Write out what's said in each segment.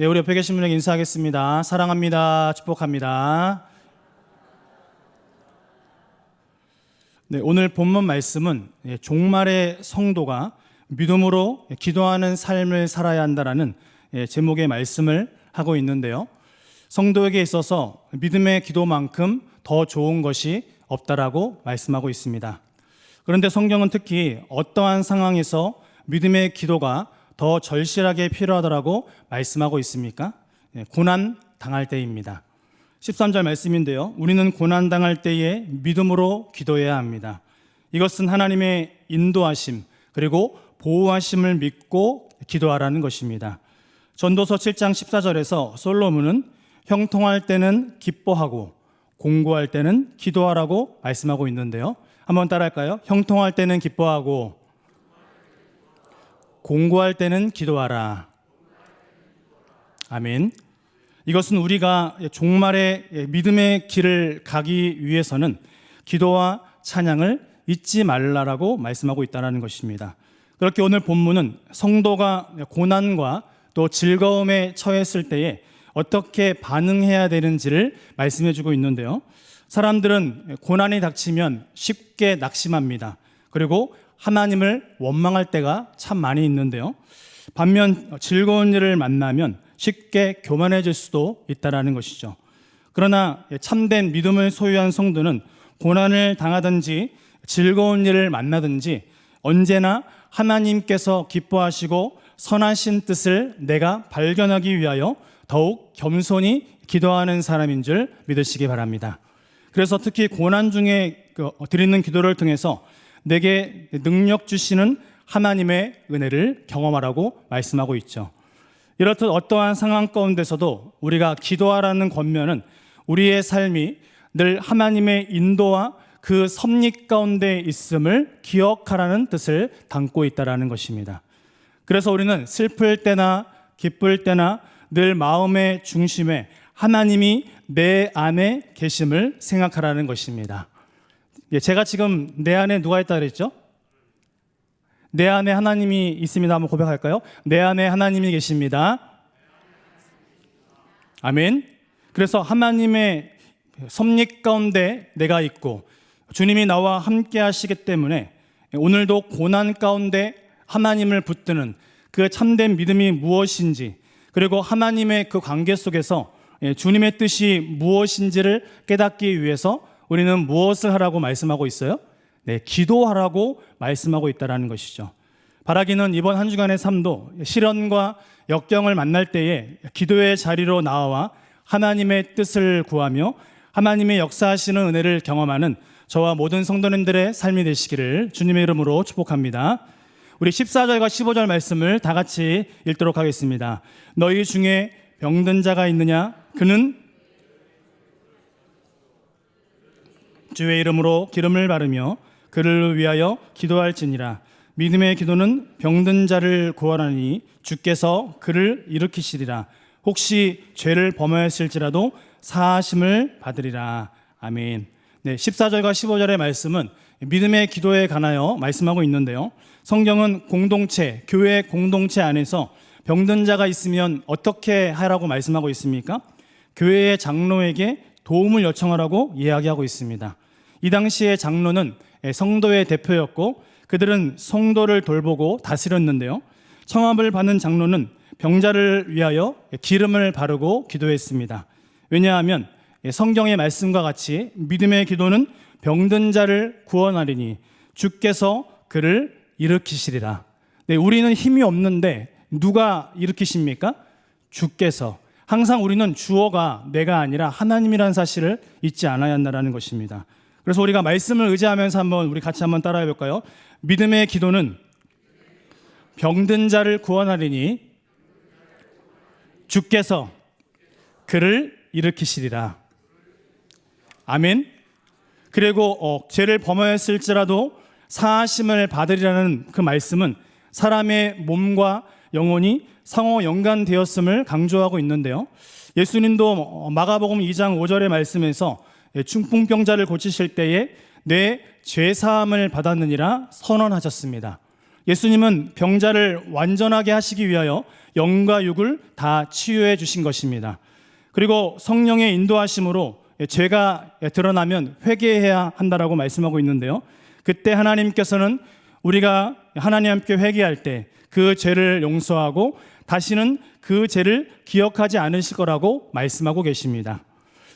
네, 우리 옆에 계신 분에게 인사하겠습니다. 사랑합니다. 축복합니다. 네, 오늘 본문 말씀은 예, 종말의 성도가 믿음으로 기도하는 삶을 살아야 한다라는 예, 제목의 말씀을 하고 있는데요. 성도에게 있어서 믿음의 기도만큼 더 좋은 것이 없다라고 말씀하고 있습니다. 그런데 성경은 특히 어떠한 상황에서 믿음의 기도가 더 절실하게 필요하다라고 말씀하고 있습니까? 예, 고난 당할 때입니다. 13절 말씀인데요. 우리는 고난 당할 때에 믿음으로 기도해야 합니다. 이것은 하나님의 인도하심 그리고 보호하심을 믿고 기도하라는 것입니다. 전도서 7장 14절에서 솔로몬은 형통할 때는 기뻐하고 공고할 때는 기도하라고 말씀하고 있는데요. 한번 따라할까요? 형통할 때는 기뻐하고 공고할 때는 기도하라. 아멘. 이것은 우리가 종말의 믿음의 길을 가기 위해서는 기도와 찬양을 잊지 말라라고 말씀하고 있다는 것입니다. 그렇게 오늘 본문은 성도가 고난과 또 즐거움에 처했을 때에 어떻게 반응해야 되는지를 말씀해 주고 있는데요. 사람들은 고난이 닥치면 쉽게 낙심합니다. 그리고 하나님을 원망할 때가 참 많이 있는데요. 반면 즐거운 일을 만나면 쉽게 교만해질 수도 있다라는 것이죠. 그러나 참된 믿음을 소유한 성도는 고난을 당하든지 즐거운 일을 만나든지 언제나 하나님께서 기뻐하시고 선하신 뜻을 내가 발견하기 위하여 더욱 겸손히 기도하는 사람인 줄 믿으시기 바랍니다. 그래서 특히 고난 중에 그 드리는 기도를 통해서 내게 능력 주시는 하나님의 은혜를 경험하라고 말씀하고 있죠. 이렇듯 어떠한 상황 가운데서도 우리가 기도하라는 권면은 우리의 삶이 늘 하나님의 인도와 그 섭리 가운데 있음을 기억하라는 뜻을 담고 있다라는 것입니다. 그래서 우리는 슬플 때나 기쁠 때나 늘 마음의 중심에 하나님이 내 안에 계심을 생각하라는 것입니다. 예, 제가 지금 내 안에 누가 있다 그랬죠? 내 안에 하나님이 있습니다. 한번 고백할까요? 내 안에 하나님이 계십니다. 아멘. 그래서 하나님의 섭리 가운데 내가 있고 주님이 나와 함께 하시기 때문에 오늘도 고난 가운데 하나님을 붙드는 그 참된 믿음이 무엇인지 그리고 하나님의 그 관계 속에서 예, 주님의 뜻이 무엇인지를 깨닫기 위해서 우리는 무엇을 하라고 말씀하고 있어요? 네, 기도하라고 말씀하고 있다라는 것이죠. 바라기는 이번 한 주간의 삶도 시련과 역경을 만날 때에 기도의 자리로 나와 하나님의 뜻을 구하며 하나님의 역사하시는 은혜를 경험하는 저와 모든 성도님들의 삶이 되시기를 주님의 이름으로 축복합니다. 우리 14절과 15절 말씀을 다 같이 읽도록 하겠습니다. 너희 중에 병든 자가 있느냐? 그는 주의 이름으로 기름을 바르며 그를 위하여 기도할지니라. 믿음의 기도는 병든 자를 구하라니 주께서 그를 일으키시리라. 혹시 죄를 범하였을지라도 사하심을 받으리라. 아멘. 네, 14절과 15절의 말씀은 믿음의 기도에 관하여 말씀하고 있는데요. 성경은 공동체, 교회 공동체 안에서 병든 자가 있으면 어떻게 하라고 말씀하고 있습니까? 교회의 장로에게 도움을 요청하라고 이야기하고 있습니다. 이 당시의 장로는 성도의 대표였고 그들은 성도를 돌보고 다스렸는데요. 청합을 받는 장로는 병자를 위하여 기름을 바르고 기도했습니다. 왜냐하면 성경의 말씀과 같이 믿음의 기도는 병든 자를 구원하리니 주께서 그를 일으키시리라. 네, 우리는 힘이 없는데 누가 일으키십니까? 주께서. 항상 우리는 주어가 내가 아니라 하나님이라는 사실을 잊지 않아야 한다는 것입니다. 그래서 우리가 말씀을 의지하면서 한번 우리 같이 한번 따라해 볼까요? 믿음의 기도는 병든 자를 구원하리니 주께서 그를 일으키시리라. 아멘. 그리고 어, 죄를 범하였을지라도 사하심을 받으리라는 그 말씀은 사람의 몸과 영혼이 상호 연관되었음을 강조하고 있는데요. 예수님도 마가복음 2장 5절의 말씀에서 중풍병자를 고치실 때에 내 죄사함을 받았느니라 선언하셨습니다. 예수님은 병자를 완전하게 하시기 위하여 영과 육을 다 치유해 주신 것입니다. 그리고 성령의 인도하심으로 죄가 드러나면 회개해야 한다라고 말씀하고 있는데요. 그때 하나님께서는 우리가 하나님 함께 회개할 때 그 죄를 용서하고 다시는 그 죄를 기억하지 않으실 거라고 말씀하고 계십니다.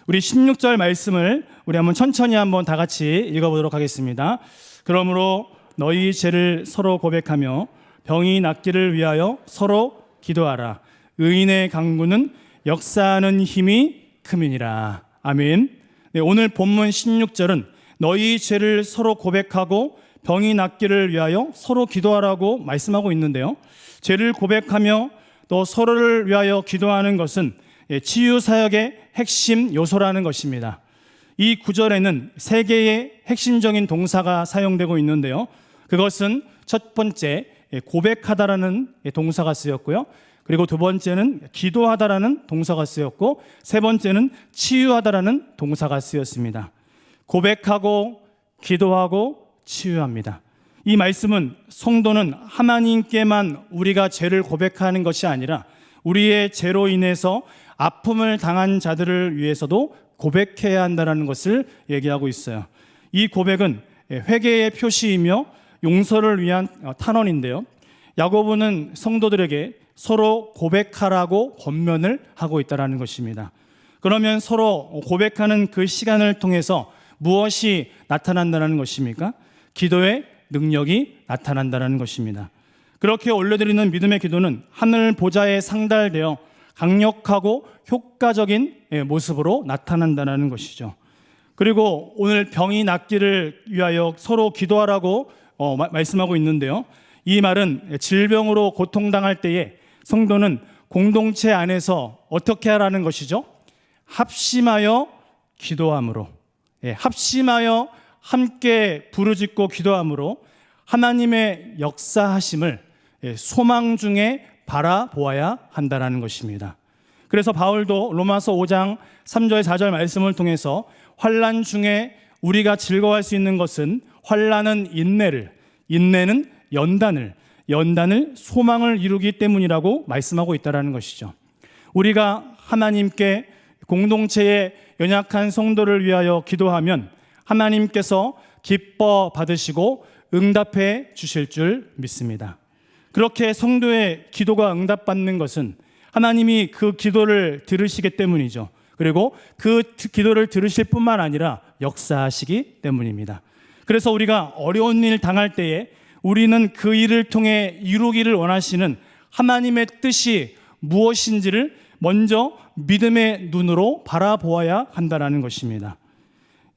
우리 16절 말씀을 우리 한번 천천히 한번 다 같이 읽어보도록 하겠습니다. 그러므로 너희 죄를 서로 고백하며 병이 낫기를 위하여 서로 기도하라. 의인의 강구는 역사하는 힘이 크민이라. 아멘. 네, 오늘 본문 16절은 너희 죄를 서로 고백하고 병이 낫기를 위하여 서로 기도하라고 말씀하고 있는데요. 죄를 고백하며 또 서로를 위하여 기도하는 것은 예, 치유 사역의 핵심 요소라는 것입니다. 이 구절에는 세 개의 핵심적인 동사가 사용되고 있는데요. 그것은 첫 번째 예, 고백하다라는 예, 동사가 쓰였고요. 그리고 두 번째는 기도하다라는 동사가 쓰였고 세 번째는 치유하다라는 동사가 쓰였습니다. 고백하고 기도하고 치유합니다. 이 말씀은 성도는 하나님께만 우리가 죄를 고백하는 것이 아니라 우리의 죄로 인해서 아픔을 당한 자들을 위해서도 고백해야 한다는 것을 얘기하고 있어요. 이 고백은 회개의 표시이며 용서를 위한 탄원인데요. 야고보는 성도들에게 서로 고백하라고 권면을 하고 있다는 것입니다. 그러면 서로 고백하는 그 시간을 통해서 무엇이 나타난다는 것입니까? 기도의 능력이 나타난다는 것입니다. 그렇게 올려드리는 믿음의 기도는 하늘 보좌에 상달되어 강력하고 효과적인 예, 모습으로 나타난다는 것이죠. 그리고 오늘 병이 낫기를 위하여 서로 기도하라고 어, 마, 말씀하고 있는데요. 이 말은 질병으로 고통당할 때에 성도는 공동체 안에서 어떻게 하라는 것이죠? 합심하여 기도함으로, 예, 합심하여 함께 부르짖고 기도함으로 하나님의 역사하심을 예, 소망 중에 바라보아야 한다는 것입니다. 그래서 바울도 로마서 5장 3절 4절 말씀을 통해서 환란 중에 우리가 즐거워할 수 있는 것은 환란은 인내를 인내는 연단을 연단을 소망을 이루기 때문이라고 말씀하고 있다라는 것이죠. 우리가 하나님께 공동체의 연약한 성도를 위하여 기도하면 하나님께서 기뻐 받으시고 응답해 주실 줄 믿습니다. 그렇게 성도의 기도가 응답받는 것은 하나님이 그 기도를 들으시기 때문이죠. 그리고 그 기도를 들으실 뿐만 아니라 역사하시기 때문입니다. 그래서 우리가 어려운 일 당할 때에 우리는 그 일을 통해 이루기를 원하시는 하나님의 뜻이 무엇인지를 먼저 믿음의 눈으로 바라보아야 한다는 것입니다.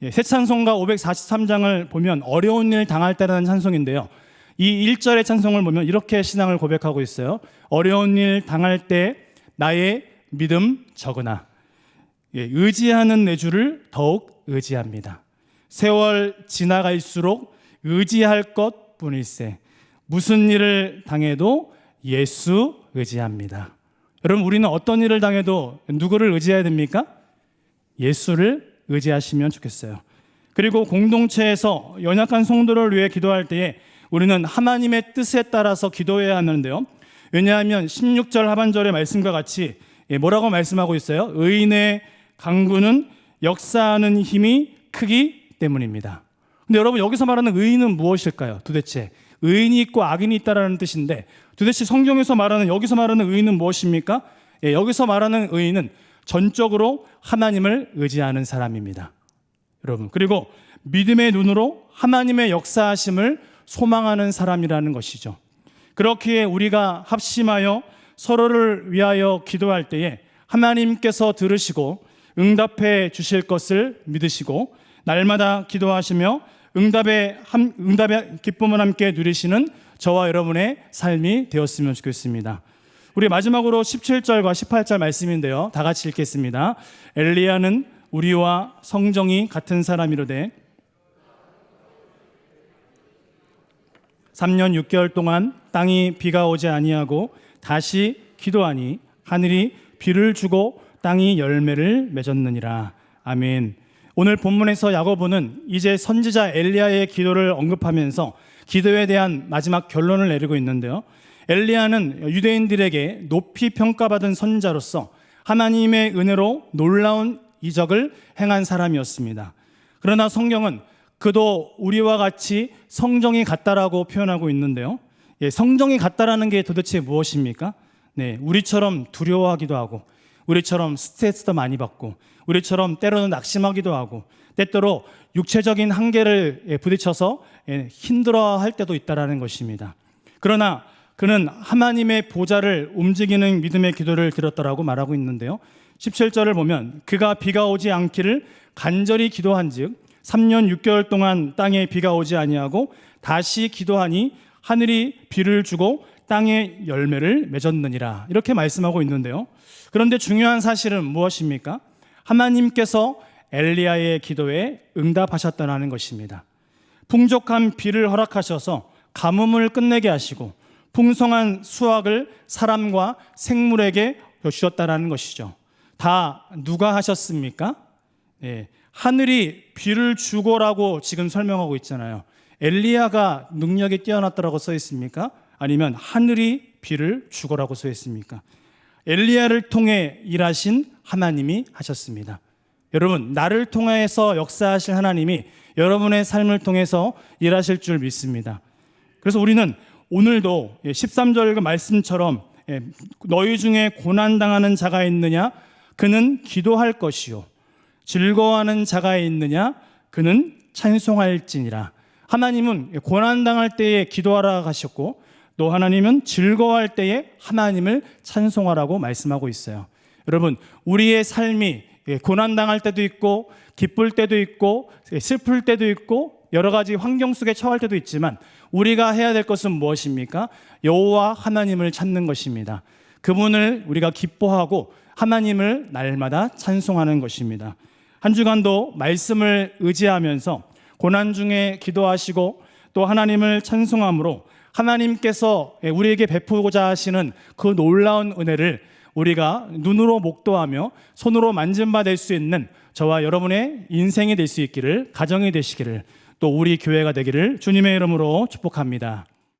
예, 새 찬송가 543장을 보면 어려운 일 당할 때라는 찬송인데요. 이 1절의 찬송을 보면 이렇게 신앙을 고백하고 있어요. 어려운 일 당할 때 나의 믿음 적으나 예, 의지하는 내 주를 더욱 의지합니다. 세월 지나갈수록 의지할 것 뿐일세. 무슨 일을 당해도 예수 의지합니다. 여러분, 우리는 어떤 일을 당해도 누구를 의지해야 됩니까? 예수를 의지하시면 좋겠어요. 그리고 공동체에서 연약한 성도를 위해 기도할 때에 우리는 하나님의 뜻에 따라서 기도해야 하는데요. 왜냐하면 16절 하반절의 말씀과 같이 예, 뭐라고 말씀하고 있어요? 의인의 강구는 역사하는 힘이 크기 때문입니다. 근데 여러분 여기서 말하는 의인은 무엇일까요? 도대체 의인이 있고 악인이 있다라는 뜻인데 도대체 성경에서 말하는 여기서 말하는 의인은 무엇입니까? 예, 여기서 말하는 의인은 전적으로 하나님을 의지하는 사람입니다. 여러분 그리고 믿음의 눈으로 하나님의 역사하심을 소망하는 사람이라는 것이죠. 그렇기에 우리가 합심하여 서로를 위하여 기도할 때에 하나님께서 들으시고 응답해 주실 것을 믿으시고 날마다 기도하시며 응답의 함, 응답의 기쁨을 함께 누리시는 저와 여러분의 삶이 되었으면 좋겠습니다. 우리 마지막으로 17절과 18절 말씀인데요. 다 같이 읽겠습니다. 엘리야는 우리와 성정이 같은 사람이로되 3년 6개월 동안 땅이 비가 오지 아니하고 다시 기도하니 하늘이 비를 주고 땅이 열매를 맺었느니라. 아멘. 오늘 본문에서 야고보는 이제 선지자 엘리야의 기도를 언급하면서 기도에 대한 마지막 결론을 내리고 있는데요. 엘리야는 유대인들에게 높이 평가받은 선자로서 하나님의 은혜로 놀라운 이적을 행한 사람이었습니다. 그러나 성경은 그도 우리와 같이 성정이 같다라고 표현하고 있는데요. 예, 성정이 같다라는 게 도대체 무엇입니까? 네, 우리처럼 두려워하기도 하고, 우리처럼 스트레스도 많이 받고, 우리처럼 때로는 낙심하기도 하고, 때때로 육체적인 한계를 예, 부딪혀서 예, 힘들어할 때도 있다라는 것입니다. 그러나 그는 하나님의 보좌를 움직이는 믿음의 기도를 드렸다라고 말하고 있는데요. 17절을 보면 그가 비가 오지 않기를 간절히 기도한즉 3년 6개월 동안 땅에 비가 오지 아니하고 다시 기도하니 하늘이 비를 주고 땅에 열매를 맺었느니라 이렇게 말씀하고 있는데요. 그런데 중요한 사실은 무엇입니까? 하나님께서 엘리야의 기도에 응답하셨다는 것입니다. 풍족한 비를 허락하셔서 가뭄을 끝내게 하시고 풍성한 수확을 사람과 생물에게 주셨다라는 것이죠. 다 누가 하셨습니까? 예, 하늘이 비를 주고라고 지금 설명하고 있잖아요. 엘리야가 능력이 뛰어났다라고 써 있습니까? 아니면 하늘이 비를 주고라고 써 있습니까? 엘리야를 통해 일하신 하나님이 하셨습니다. 여러분, 나를 통해서 역사하실 하나님이 여러분의 삶을 통해서 일하실 줄 믿습니다. 그래서 우리는 오늘도 13절 그 말씀처럼 예, 너희 중에 고난당하는 자가 있느냐? 그는 기도할 것이요. 즐거워하는 자가 있느냐? 그는 찬송할지니라. 하나님은 고난당할 때에 기도하라 하셨고 또 하나님은 즐거워할 때에 하나님을 찬송하라고 말씀하고 있어요. 여러분, 우리의 삶이 예, 고난당할 때도 있고 기쁠 때도 있고 예, 슬플 때도 있고 여러 가지 환경 속에 처할 때도 있지만 우리가 해야 될 것은 무엇입니까? 여호와 하나님을 찾는 것입니다. 그분을 우리가 기뻐하고 하나님을 날마다 찬송하는 것입니다. 한 주간도 말씀을 의지하면서 고난 중에 기도하시고 또 하나님을 찬송함으로 하나님께서 우리에게 베푸고자 하시는 그 놀라운 은혜를 우리가 눈으로 목도하며 손으로 만진 바 될 수 있는 저와 여러분의 인생이 될 수 있기를 가정이 되시기를 또 우리 교회가 되기를 주님의 이름으로 축복합니다.